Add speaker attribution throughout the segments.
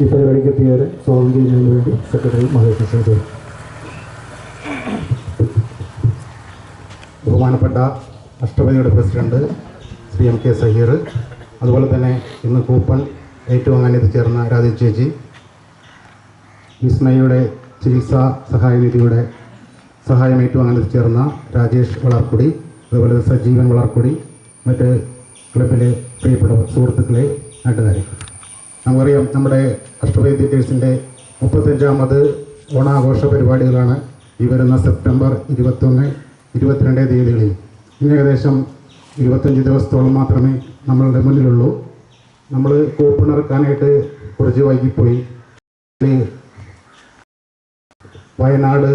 Speaker 1: ഈ പരിപാടിക്ക് എത്തിയവരെ സ്വാഗതം ചെയ്യുന്നതിന് വേണ്ടി സെക്രട്ടറി മഹേഷ് ചെയ്തു
Speaker 2: ബഹുമാനപ്പെട്ട അഷ്ടപതിയുടെ president Shri M K Saheer അതുപോലെ തന്നെ ഇന്ന് കൂപ്പൺ ഏറ്റുവാങ്ങാൻ എത്തിച്ചേർന്ന രാജീവ് ചേച്ചി വിസ്മയുടെ ചികിത്സാ സഹായ നിധിയുടെ സഹായം ഏറ്റുവാങ്ങാൻ എത്തിച്ചേർന്ന രാജേഷ് വളർക്കുടി അതുപോലെ സജീവൻ വളർക്കുടി മറ്റ് ക്ലബിലെ പ്രിയപ്പെട്ട സുഹൃത്തുക്കളെ നാട്ടുകാരെ. നമുക്കറിയാം നമ്മുടെ അഷ്ടപതി തിയേറ്റേഴ്സിന്റെ മുപ്പത്തഞ്ചാമത് ഓണാഘോഷ പരിപാടികളാണ് ഈ വരുന്ന സെപ്റ്റംബർ ഇരുപത്തൊന്ന് ഇരുപത്തിരണ്ട് തീയതികളിൽ. ഇന്ന് ഏകദേശം ഇരുപത്തഞ്ച് ദിവസത്തോളം മാത്രമേ നമ്മളുടെ മുന്നിലുള്ളൂ. നമ്മൾ കൂപ്പൺ ഇറക്കാനായിട്ട് കുറച്ച് വൈകിപ്പോയി. വയനാട്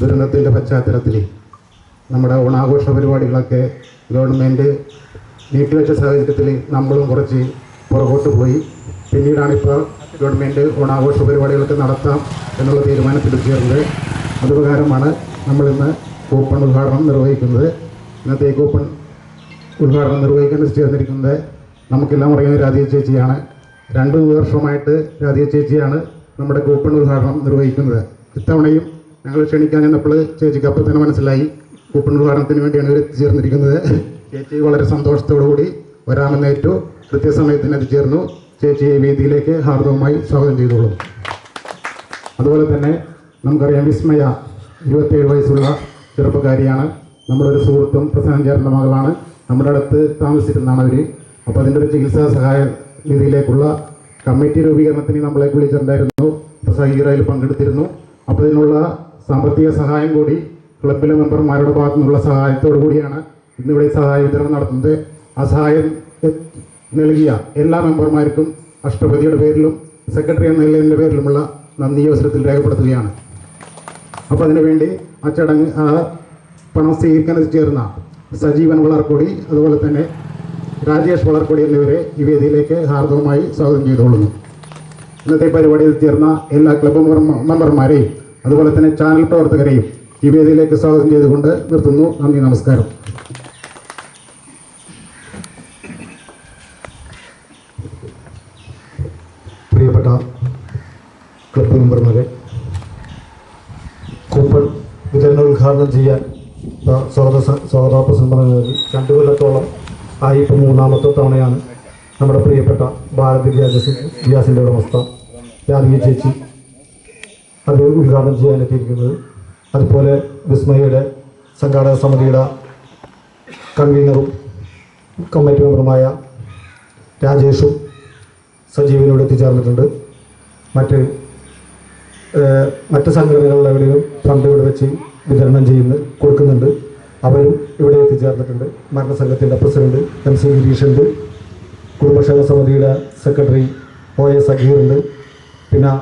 Speaker 2: ദുരന്തത്തിന്റെ പശ്ചാത്തലത്തിൽ നമ്മുടെ ഓണാഘോഷ പരിപാടികളൊക്കെ ഗവൺമെന്റ് നീട്ടിവെച്ച സാഹചര്യത്തിൽ നമ്മളും കുറച്ച് പുറകോട്ട് പോയി. പിന്നീടാണിപ്പോൾ ഗവൺമെന്റ് ഓണാഘോഷ പരിപാടികളൊക്കെ നടത്താം എന്നുള്ള തീരുമാനത്തിൽ ചേർന്നത് അതുപ്രകാരമാണ് നമ്മളിന്ന് കൂപ്പൺ ഉദ്ഘാടനം നിർവഹിക്കുന്നത്. ഇന്നത്തെ കൂപ്പൺ ഉദ്ഘാടനം നിർവഹിക്കാൻ ചേർന്നിരിക്കുന്നത് നമുക്കെല്ലാം അറിയുന്ന രാധിക ചേച്ചിയാണ്. രണ്ട് വർഷമായിട്ട് രാധിക ചേച്ചിയാണ് നമ്മുടെ കൂപ്പൺ ഉദ്ഘാടനം നിർവഹിക്കുന്നത്. ഇത്തവണയും ഞങ്ങൾ ക്ഷണിക്കാൻ ചെന്നപ്പോൾ ചേച്ചിക്ക് അപ്പോൾ തന്നെ മനസ്സിലായി കൂപ്പൺ ഉദ്ഘാടനത്തിന് വേണ്ടിയാണ് ഇവർ എത്തിച്ചേർന്നിരിക്കുന്നത്. ചേച്ചി വളരെ സന്തോഷത്തോടു കൂടി വരാമെന്നേറ്റു കൃത്യസമയത്തിന് എത്തിച്ചേർന്നു. ചേച്ചിയെ വേദിയിലേക്ക് ഹാർദവുമായി സ്വാഗതം ചെയ്തോളൂ അതുപോലെ തന്നെ നമുക്കറിയാം വിസ്മയ ഇരുപത്തേഴ് വയസ്സുള്ള ചെറുപ്പക്കാരിയാണ്. നമ്മുടെ ഒരു സുഹൃത്തും പ്രസംഗചാരന്റെ മകളാണ്. നമ്മുടെ അടുത്ത് താമസിച്ചിരുന്നതാണ് അവർ അപ്പോൾ അതിന്റെ ഒരു ചികിത്സാ സഹായ രീതിയിലേക്കുള്ള കമ്മിറ്റി രൂപീകരണത്തിന് നമ്മളെ വിളിച്ചിട്ടുണ്ടായിരുന്നു. അപ്പോൾ പങ്കെടുത്തിരുന്നു. അപ്പോൾ ഇതിനുള്ള സാമ്പത്തിക സഹായം കൂടി ക്ലബിലെ മെമ്പർമാരുടെ ഭാഗത്തു നിന്നുള്ള സഹായത്തോടു കൂടിയാണ് ഇന്നിവിടെ സഹായ വിതരണം നടത്തുന്നത്. ആ സഹായം നൽകിയ എല്ലാ മെമ്പർമാർക്കും അഷ്ടപതിയുടെ പേരിലും സെക്രട്ടറി എന്ന നിലയിലെ പേരിലുമുള്ള നന്ദി അവസരത്തിൽ രേഖപ്പെടുത്തുകയാണ്. അപ്പോൾ അതിനുവേണ്ടി ആ ചടങ്ങ് ആ പണം സ്വീകരിക്കാൻ ചേർന്ന സജീവൻ വളർക്കൊടി അതുപോലെ തന്നെ രാജേഷ് വളർക്കൊടി എന്നിവരെ ഈ വേദിയിലേക്ക് ഹാർദവമായി സ്വാഗതം ചെയ്തുകൊള്ളുന്നു. ഇന്നത്തെ പരിപാടിയിൽ ചേർന്ന എല്ലാ ക്ലബ് മെമ്പർമാ- മെമ്പർമാരെയും അതുപോലെ തന്നെ ചാനൽ പ്രവർത്തകരെയും ഈ വേദിയിലേക്ക് സ്വാഗതം ചെയ്തുകൊണ്ട് നിർത്തുന്നു. നന്ദി നമസ്കാരം
Speaker 1: പ്രിയപ്പെട്ട ക്ലബ് മെമ്പർമാരെ കൂപ്പൺ വിതരണ ഉദ്ഘാടനം ചെയ്യാൻ സ്വാഗത സ- സ്വാഗതാപ്രസംഗം നൽകി രണ്ടു കൊല്ലത്തോളം ആയി. മൂന്നാമത്തെ തവണയാണ് നമ്മുടെ പ്രിയപ്പെട്ട ഭാരതി ഗ്യാസ് ഗ്യാസിന്റെ ഉടമസ്ഥ രാധിക ചേച്ചി അത് ഉദ്ഘാടനം ചെയ്യാനെത്തിയിരിക്കുന്നത് അതുപോലെ വിസ്മയയുടെ സംഘാടക സമിതിയുടെ കൺവീനറും കമ്മിറ്റി മെമ്പറുമായ രാജേഷും സജീവനോട് എത്തിച്ചേർന്നിട്ടുണ്ട്. മറ്റ് മറ്റ് മറ്റ് സംഘടനകളിലെവിടെയും ഫണ്ട് ഇവിടെ വെച്ച് വിതരണം ചെയ്യുന്ന കൊടുക്കുന്നുണ്ട്. അവരും ഇവിടെ എത്തിച്ചേർന്നിട്ടുണ്ട്. മരണസംഘത്തിന്റെ പ്രസിഡന്റ് എം സി ഗിരീഷുണ്ട്. കുടുംബക്ഷേമ സമിതിയുടെ സെക്രട്ടറി ഒ എ സഖീറുണ്ട്. പിന്നെ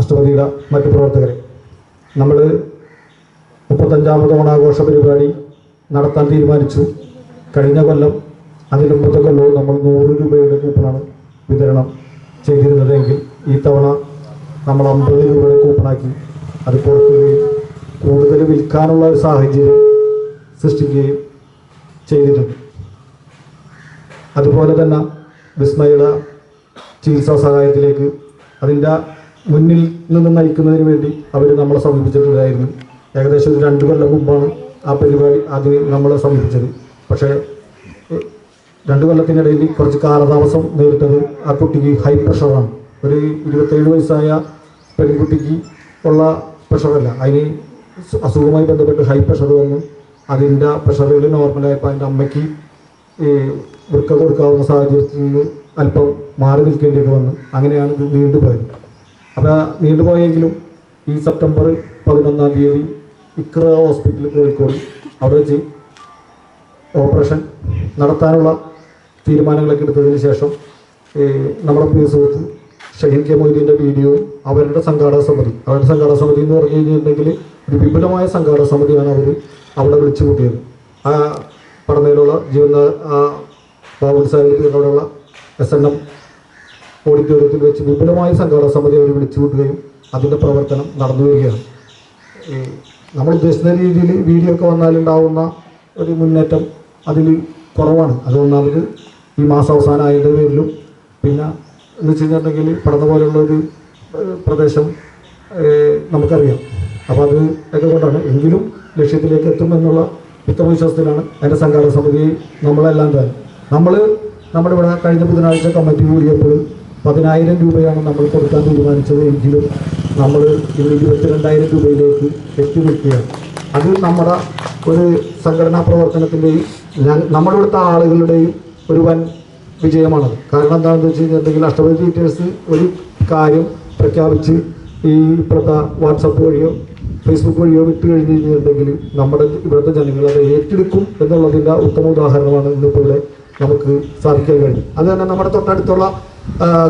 Speaker 1: അഷ്ടപതിയുടെ മറ്റ് പ്രവർത്തകർ നമ്മൾ മുപ്പത്തഞ്ചാമത് ഓണാഘോഷ പരിപാടി നടത്താൻ തീരുമാനിച്ചു. കഴിഞ്ഞ കൊല്ലം അതിന് മുമ്പത്തെ കൊല്ലവും നമ്മൾ നൂറ് രൂപയുടെ കൂപ്പണാണ് വിതരണം ചെയ്തിരുന്നതെങ്കിൽ ഈ തവണ നമ്മൾ അമ്പത് രൂപയുടെ കൂപ്പണാക്കി അത് കൊടുക്കുകയും കൂടുതൽ വിൽക്കാനുള്ള ഒരു സാഹചര്യം സൃഷ്ടിക്കുകയും ചെയ്തിട്ടുണ്ട്. അതുപോലെ തന്നെ വിസ്മയുടെ ചികിത്സാ സഹായത്തിലേക്ക് അതിന്റെ മുന്നിൽ നിന്ന് നയിക്കുന്നതിന് വേണ്ടി അവർ നമ്മളെ സമീപിച്ചിട്ടുണ്ടായിരുന്നു. ഏകദേശം രണ്ട് കൊല്ലം മുമ്പാണ് ആ പരിപാടി അതിന് നമ്മളെ സമീപിച്ചത്. പക്ഷേ രണ്ട് കൊല്ലത്തിനിടയിൽ കുറച്ച് കാലതാമസം നേരിട്ടത് ആ കുട്ടിക്ക് ഹൈ പ്രഷറാണ് ഒരു ഇരുപത്തേഴ് വയസ്സായ പെൺകുട്ടിക്ക് ഉള്ള പ്രഷറല്ല അതിന് അസുഖവുമായി ബന്ധപ്പെട്ട് ഹൈ പ്രഷർ വന്നു. അതിന്റെ പ്രഷറുകൾ നോർമലായപ്പോൾ അതിന്റെ അമ്മയ്ക്ക് വൃക്ക കൊടുക്കാവുന്ന സാഹചര്യത്തിൽ നിന്ന് അല്പം മാറി നിൽക്കേണ്ടിയൊക്കെ വന്നു. അങ്ങനെയാണ് ഇത് നീണ്ടുപോയത് അപ്പോൾ നീണ്ടുപോയെങ്കിലും ഈ സെപ്റ്റംബർ പതിനൊന്നാം തീയതി ഇക്ര ഹോസ്പിറ്റലിൽ കോഴിക്കോട് അവിടെ വെച്ച് ഓപ്പറേഷൻ നടത്താനുള്ള തീരുമാനങ്ങളൊക്കെ എടുത്തതിന് ശേഷം നമ്മുടെ പ്രിയ സുഹൃത്ത് ഷഹീൻ കെ മൊയ്തീന്റെ വീഡിയോയും അവരുടെ സംഘാടക സമിതി അവരുടെ സംഘാടക സമിതി എന്ന് പറഞ്ഞു കഴിഞ്ഞിട്ടുണ്ടെങ്കിൽ ഒരു വിപുലമായ സംഘാടക സമിതിയാണ് അവർ അവിടെ വിളിച്ചു കൂട്ടിയത്. ആ പടമയിലുള്ള ജീവന ബാബുൽ സാഹിബ് അവിടെയുള്ള എസ് എൻ എം ഓഡിറ്റോറിയത്തിൽ വെച്ച് വിപുലമായ സംഘാടക സമിതി അവർ വിളിച്ചു കൂട്ടുകയും അതിന്റെ പ്രവർത്തനം നടന്നു വരികയാണ്. നമ്മൾ ഉദ്ദേശിക്കുന്ന രീതിയിൽ വീഡിയോ ഒക്കെ വന്നാലുണ്ടാവുന്ന ഒരു മുന്നേറ്റം അതിൽ കുറവാണ്. അത് ഒന്നാമത് ഈ മാസം അവസാനമായതിന്റെ പേരിലും പിന്നെ എന്ന് വെച്ച് കഴിഞ്ഞിട്ടുണ്ടെങ്കിൽ പടന്ന പോലെയുള്ള ഒരു പ്രദേശം നമുക്കറിയാം. അപ്പോൾ അത് ഒക്കെ കൊണ്ടാണ് എങ്കിലും ലക്ഷ്യത്തിലേക്ക് എത്തുമെന്നുള്ള ഉത്തമവിശ്വാസത്തിലാണ് ഉത്തമ വിശ്വാസത്തിലാണ് അതിന്റെ സംഘാടക സമിതി നമ്മളെല്ലാം തന്നെ. നമ്മൾ നമ്മുടെ ഇവിടെ കഴിഞ്ഞ ബുധനാഴ്ച കമ്മിറ്റി കൂടിയപ്പോൾ പതിനായിരം രൂപയാണ് നമ്മൾ കൊടുക്കാൻ തീരുമാനിച്ചത് എങ്കിലും നമ്മൾ ഇന്ന് ഇരുപത്തിരണ്ടായിരം രൂപയിലേക്ക് എത്തി നിൽക്കുകയാണ് അത് നമ്മുടെ ഒരു സംഘടനാ പ്രവർത്തനത്തിന്റെയും നമ്മുടെ ഇവിടുത്തെ ആളുകളുടെയും ഒരു വൻ വിജയമാണത് കാരണം എന്താണെന്ന് വെച്ച് കഴിഞ്ഞിട്ടുണ്ടെങ്കിൽ അഷ്ടപതി ഒരു കാര്യം പ്രഖ്യാപിച്ച് ഈ ഇപ്പോഴത്തെ വാട്സപ്പ് വഴിയോ ഫേസ്ബുക്ക് വഴിയോ വിട്ട് കഴിഞ്ഞ് കഴിഞ്ഞിട്ടുണ്ടെങ്കിൽ നമ്മുടെ ഇവിടുത്തെ ജനങ്ങൾ അത് ഏറ്റെടുക്കും എന്നുള്ളതിന്റെ ഉത്തമ ഉദാഹരണമാണ് ഇന്നിപ്പോൾ നമുക്ക് സാധിക്കാൻ കഴിഞ്ഞു അത് തന്നെ നമ്മുടെ തൊട്ടടുത്തുള്ള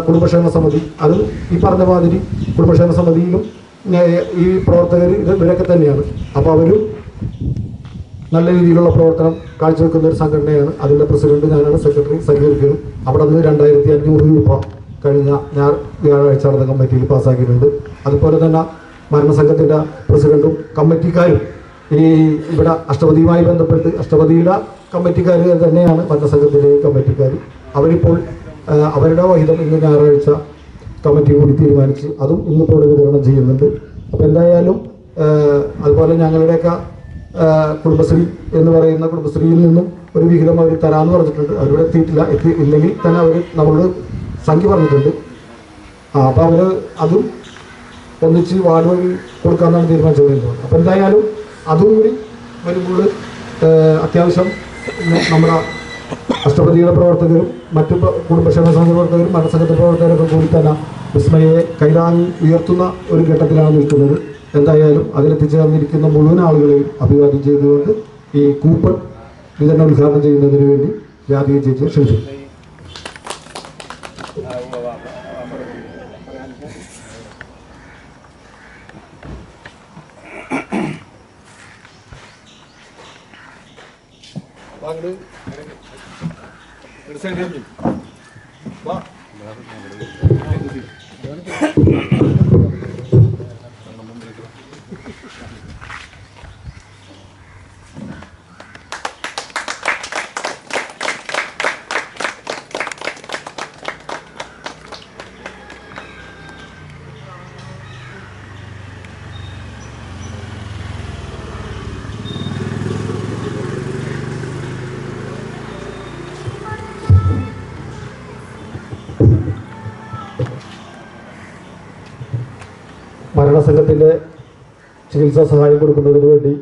Speaker 1: കുടുംബക്ഷേമ സമിതി. അതും ഈ പറഞ്ഞ മാതിരി കുടുംബക്ഷേമ സമിതിയിലും ഈ പ്രവർത്തകർ ഇവരൊക്കെ തന്നെയാണ്. അപ്പോൾ അവരും നല്ല രീതിയിലുള്ള പ്രവർത്തനം കാഴ്ചവെക്കുന്ന ഒരു സംഘടനയാണ്. അതിന്റെ പ്രസിഡന്റ് ഞാനാണ് സെക്രട്ടറി സഹകരിക്കുകയും അവിടെ നിന്ന് രണ്ടായിരത്തി അഞ്ഞൂറ് രൂപ കഴിഞ്ഞ ഞായർ വ്യാഴാഴ്ച നടന്ന കമ്മിറ്റിയിൽ പാസ്സാക്കിയിട്ടുണ്ട്. അതുപോലെ തന്നെ മരണസംഘത്തിന്റെ പ്രസിഡന്റും കമ്മിറ്റിക്കാരും ഈ ഇവിടെ അഷ്ടപതിയുമായി ബന്ധപ്പെട്ട് അഷ്ടപതിയുടെ കമ്മിറ്റിക്കാർ തന്നെയാണ് മരണസംഘത്തിലെ കമ്മിറ്റിക്കാർ അവരിപ്പോൾ അവരുടെ വഹിതം ഇന്ന് ഞായറാഴ്ച കമ്മിറ്റി കൂടി തീരുമാനിച്ചു അതും ഇന്നിപ്പോൾ വിതരണം ചെയ്യുന്നുണ്ട്. അപ്പോൾ എന്തായാലും അതുപോലെ ഞങ്ങളുടെയൊക്കെ കുടുംബശ്രീ എന്ന് പറയുന്ന കുടുംബശ്രീയിൽ നിന്നും ഒരു വിഹിതം അവർ തരാമെന്ന് പറഞ്ഞിട്ടുണ്ട്. അവരിവിടെ എത്തിയിട്ടില്ല. എത്തി ഇല്ലെങ്കിൽ തന്നെ അവർ നമ്മളോട് സംഖ്യ പറഞ്ഞിട്ടുണ്ട്. അപ്പോൾ അവർ അതും ഒന്നിച്ച് വാർഡ് വഴി കൊടുക്കാമെന്നാണ് തീരുമാനിച്ചത് അപ്പോൾ എന്തായാലും അതും കൂടി വരുമ്പോൾ അത്യാവശ്യം നമ്മുടെ അഷ്ടപതിയുടെ പ്രവർത്തകരും മറ്റു കുടുംബക്ഷേമ സംഘ പ്രവർത്തകരും മരണസംഘത്തെ പ്രവർത്തകരൊക്കെ കൂടി തന്നെ വിസ്മയെ കൈതാങ്ങി ഉയർത്തുന്ന ഒരു ഘട്ടത്തിലാണ് നിൽക്കുന്നത്. എന്തായാലും അതിലെത്തിച്ചേർന്നിരിക്കുന്ന മുഴുവൻ ആളുകളെയും അഭിവാദ്യം ചെയ്തുകൊണ്ട് ഈ കൂപ്പൺ വിതരണം ഉദ്ഘാടനം ചെയ്യുന്നതിന് വേണ്ടി രാധിക ചേച്ചിയെ ക്ഷണിച്ചു Wow. മരണസംഘത്തിന്റെ ചികിത്സാ സഹായം കൊടുക്കുന്നതിന് വേണ്ടി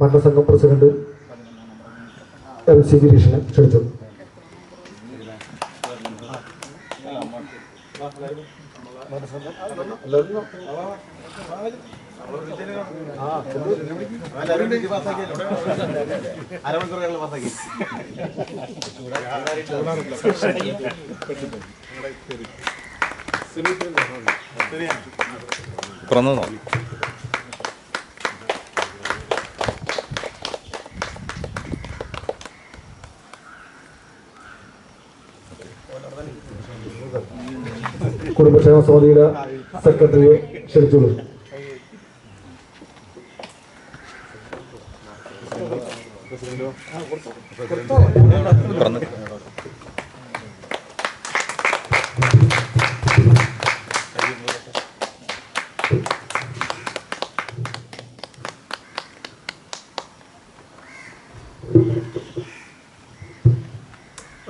Speaker 1: മരണസംഘം പ്രസിഡന്റ് എം സി ഗിരീഷിനെ ക്ഷണിച്ചു.
Speaker 3: തുറന്നോ
Speaker 1: കുടുംബക്ഷേമ സമിതിയുടെ സെക്രട്ടറിയെ ക്ഷണിച്ചോളൂ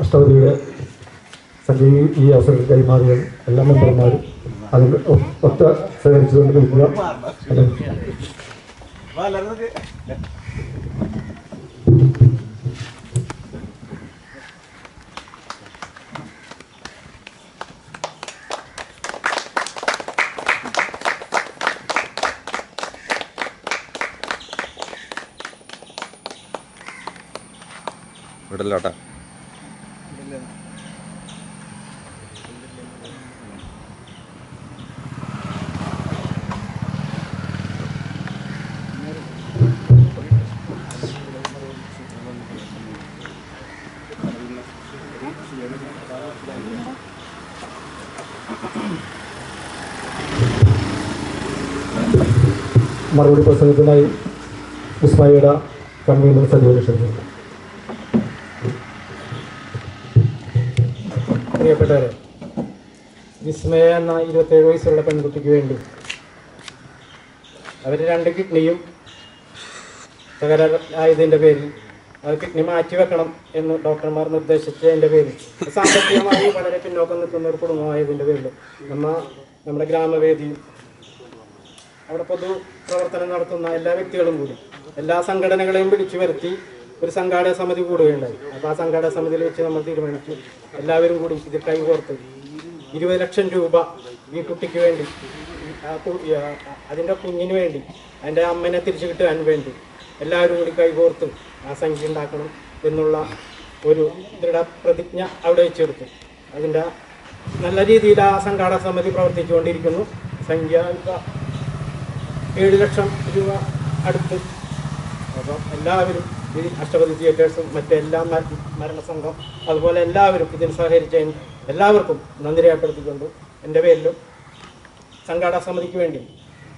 Speaker 1: അഷ്ടപതിയുടെ സഞ്ജയ് ഈ അവസരത്തിൽ കൈമാറിയ എല്ലാ മെമ്പർമാരും അതിന് ഒറ്റ സഹകരിച്ചുകൊണ്ട് നിൽക്കുക. മറുപടി പ്രസംഗത്തിനായി ഉസ്മായിയുടെ കൺവീനർ സജീവ ക്ഷണിച്ചു പ്രിയപ്പെട്ടവരെ
Speaker 4: വിസ്മയ എന്ന ഇരുപത്തേഴ് വയസ്സുള്ള പെൺകുട്ടിക്ക് വേണ്ടി അവർ രണ്ട് കിഡ്നിയും തകരാറായതിന്റെ പേരിൽ അത് കിഡ്നി മാറ്റി വെക്കണം എന്ന് ഡോക്ടർമാർ നിർദ്ദേശിച്ചതിന്റെ പേരിൽ സാമ്പത്തികമായി വളരെ പിന്നോക്കം നിൽക്കുന്ന ഒരു കുടുംബമായതിന്റെ പേരിൽ നമ്മ നമ്മുടെ ഗ്രാമവേദിയിൽ അവിടെ പൊതു പ്രവർത്തനം നടത്തുന്ന എല്ലാ വ്യക്തികളും കൂടി എല്ലാ സംഘടനകളെയും വിളിച്ചു വരുത്തി ഒരു സംഘാടക സമിതി കൂടുകയുണ്ടായി. അപ്പോൾ ആ സംഘാടക സമിതിയിൽ വെച്ച് നമ്മൾ തീരുമാനിച്ചു എല്ലാവരും കൂടി ഇത് കൈകോർത്ത് ഇരുപത് ലക്ഷം രൂപ ഈ കുട്ടിക്ക് വേണ്ടി അതിന്റെ കുഞ്ഞിന് വേണ്ടി അതിന്റെ അമ്മനെ തിരിച്ചു കിട്ടാൻ വേണ്ടി എല്ലാവരും കൂടി കൈകോർത്ത് ആ സംഖ്യ ഉണ്ടാക്കണം എന്നുള്ള ഒരു ദൃഢപ്രതിജ്ഞ അവിടെ വെച്ചെടുത്തു അതിന്റെ നല്ല രീതിയിൽ ആ സംഘാടക സമിതി പ്രവർത്തിച്ചുകൊണ്ടിരിക്കുന്നു. സംഖ്യ ഏഴ് ലക്ഷം രൂപ അടുത്ത്. അപ്പം എല്ലാവരും ഈ അഷ്ടപതി തിയേറ്റേഴ്സും മറ്റെല്ലാ മര- മരണസംഘം അതുപോലെ എല്ലാവരും ഇതിന് സഹകരിച്ച എല്ലാവർക്കും നന്ദി രേഖപ്പെടുത്തിക്കൊണ്ട് എന്റെ പേരിലും സംഘാടക സമിതിക്ക് വേണ്ടി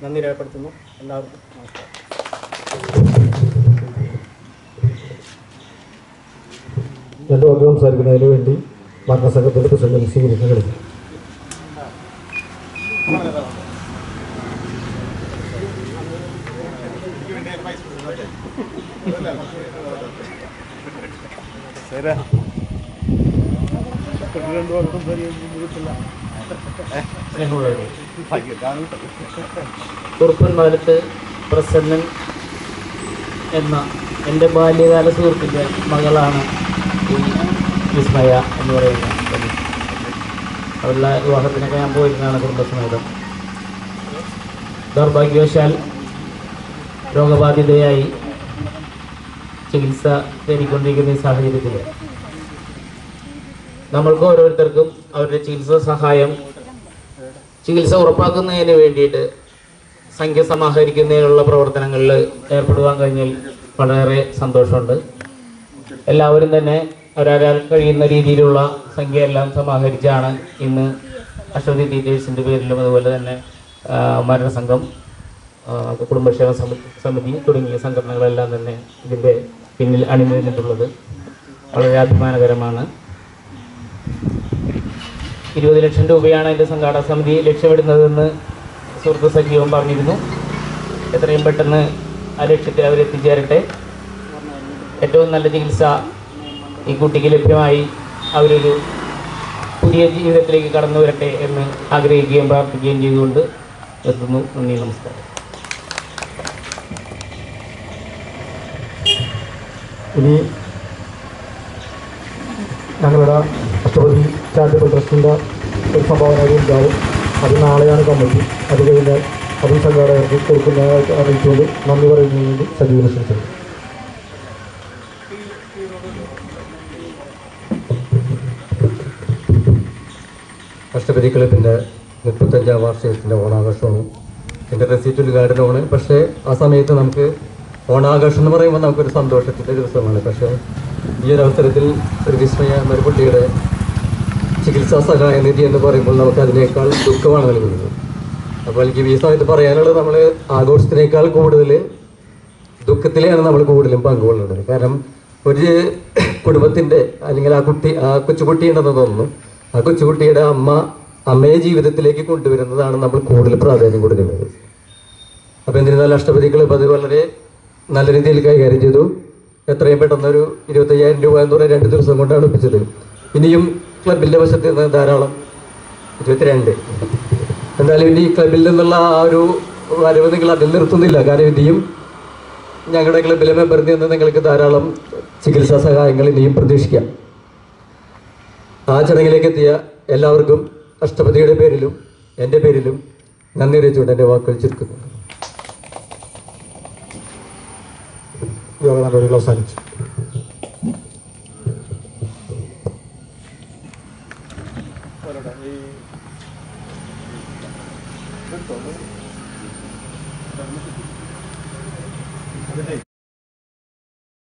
Speaker 4: നന്ദി രേഖപ്പെടുത്തുന്നു. എല്ലാവർക്കും നമസ്കാരം.
Speaker 1: രണ്ടു വാക്ക് സംസാരിക്കുന്നതിന് വേണ്ടി മരണസംഘത്തിന്റെ പ്രസിഡന്റ് സ്വീകരിക്കാൻ
Speaker 4: കുറുപ്പൻപാലത്ത് പ്രസന്നൻ എന്ന എന്റെ ബാല്യകാല സുഹൃത്തിന്റെ മകളാണ് ഈ വിസ്മയ എന്ന് പറയുന്ന പെണ്ണ്. അവരുടെ വിവാഹത്തിനൊക്കെ ഞാൻ പോയിരുന്നതാണ് കുടുംബസമേതം ദൗർഭാഗ്യവശാൽ രോഗബാധിതയായി ചികിത്സ തേടിക്കൊണ്ടിരിക്കുന്ന ഈ സാഹചര്യത്തിൽ നമ്മൾക്ക് ഓരോരുത്തർക്കും അവരുടെ ചികിത്സാ സഹായം ചികിത്സ ഉറപ്പാക്കുന്നതിന് വേണ്ടിയിട്ട് സംഖ്യ സമാഹരിക്കുന്നതിനുള്ള പ്രവർത്തനങ്ങളിൽ ഏർപ്പെടുവാൻ കഴിഞ്ഞാൽ വളരെ സന്തോഷമുണ്ട്. എല്ലാവരും തന്നെ ഒരാൾ കഴിയുന്ന രീതിയിലുള്ള സംഖ്യ എല്ലാം സമാഹരിച്ചാണ് ഇന്ന് അശ്വതി ടീച്ചേഴ്സിന്റെ പേരിലും അതുപോലെ തന്നെ മരണസംഘം കുടുംബക്ഷേമ സമിതി തുടങ്ങിയ സംഘടനകളെല്ലാം തന്നെ ഇതിന്റെ പിന്നിൽ അണിനിരന്നിട്ടുള്ളത്. വളരെ അഭിമാനകരമാണ്. ഇരുപത് ലക്ഷം രൂപയാണ് അതിന്റെ സംഘാടക സമിതി ലക്ഷ്യമിടുന്നതെന്ന് സുഹൃത്ത് സജീവം പറഞ്ഞിരുന്നു. എത്രയും പെട്ടെന്ന് ആ ലക്ഷ്യത്തിൽ അവരെത്തിച്ചേരട്ടെ. ഏറ്റവും നല്ല ചികിത്സ ഈ കുട്ടിക്ക് ലഭ്യമായി. അവരൊരു പുതിയ ജീവിതത്തിലേക്ക് കടന്നു വരട്ടെ എന്ന് ആഗ്രഹിക്കുകയും പ്രാർത്ഥിക്കുകയും ചെയ്തുകൊണ്ട് നിർത്തുന്നു. നന്ദി നമസ്കാരം.
Speaker 1: ഇനി ഞങ്ങളുടെ അഷ്ടപതി ചാരിറ്റബിൾ ട്രസ്റ്റിന്റെ ഒരു സംഭാവന ഉണ്ടാവും അത് നാളെയാണ് കമ്മിറ്റി. അത് കഴിഞ്ഞാൽ അതും സംഘാടകർക്ക് കൊടുക്കുന്നതായിട്ട് അറിയിച്ചുകൊണ്ട് നന്ദി പറയുന്നതിന് വേണ്ടി ശ്രമിച്ചത്
Speaker 5: അഷ്ടപതി ക്ലബിന്റെ മുപ്പത്തഞ്ചാം വാർഷികത്തിന്റെ ഓണാഘോഷമാണ് എന്റെ റെസീറ്റ് ഉദ്ഘാടനമാണ് പക്ഷേ ആ സമയത്ത് നമുക്ക് ഓണാഘോഷം എന്ന് പറയുമ്പോൾ നമുക്കൊരു സന്തോഷത്തിന്റെ ദിവസമാണ്. പക്ഷേ ഈ ഒരു അവസരത്തിൽ ഒരു വിസ്മയ ഒരു കുട്ടിയുടെ ചികിത്സാ സഹായ നിധി എന്ന് പറയുമ്പോൾ നമുക്ക് അതിനേക്കാൾ ദുഃഖമാണ് നൽകുന്നത്. അപ്പോൾ എനിക്ക് ഈ സമയത്ത് പറയാനുള്ളത് നമ്മൾ ആഘോഷത്തിനേക്കാൾ കൂടുതൽ ദുഃഖത്തിലെയാണ് നമ്മൾ കൂടുതലും പങ്കുകൊള്ളുന്നത്. കാരണം ഒരു കുടുംബത്തിന്റെ അല്ലെങ്കിൽ ആ കുട്ടി ആ കൊച്ചുകുട്ടി ഉണ്ടെന്ന് തോന്നുന്നു. ആ കൊച്ചുകുട്ടിയുടെ അമ്മ അമ്മയെ ജീവിതത്തിലേക്ക് കൊണ്ടുവരുന്നതാണ് നമ്മൾ കൂടുതൽ പ്രാധാന്യം കൊടുക്കുന്നത്. അപ്പോൾ എന്നിരുന്നാലും അഷ്ടപതികൾ അത് വളരെ നല്ല രീതിയിൽ കൈകാര്യം ചെയ്തു. എത്രയും പെട്ടെന്ന് ഒരു ഇരുപത്തയ്യായിരം രൂപ എന്ന് പറയുന്ന രണ്ട് ദിവസം കൊണ്ടാണ് ഒപ്പിച്ചത്. ഇനിയും ക്ലബിന്റെ വശത്ത് നിന്ന് ധാരാളം ഇരുപത്തിരണ്ട്. എന്തായാലും ഇനി ക്ലബിൽ നിന്നുള്ള ആ ഒരു വരവ് നിങ്ങൾ അതിൽ നിർത്തുന്നില്ല. കാരണം ഇനിയും ഞങ്ങളുടെ ക്ലബിലെ മെമ്പറിൽ നിന്ന് നിങ്ങൾക്ക് ധാരാളം ചികിത്സാ സഹായങ്ങൾ ഇനിയും പ്രതീക്ഷിക്കാം. ആ ചടങ്ങിലേക്ക് എത്തിയ എല്ലാവർക്കും അഷ്ടപതിയുടെ പേരിലും എന്റെ പേരിലും നന്ദി അറിയിച്ചുകൊണ്ട് എന്റെ വാക്കുകൾ ചുരുക്കുന്നു.
Speaker 1: programa de los
Speaker 6: años. Thank you.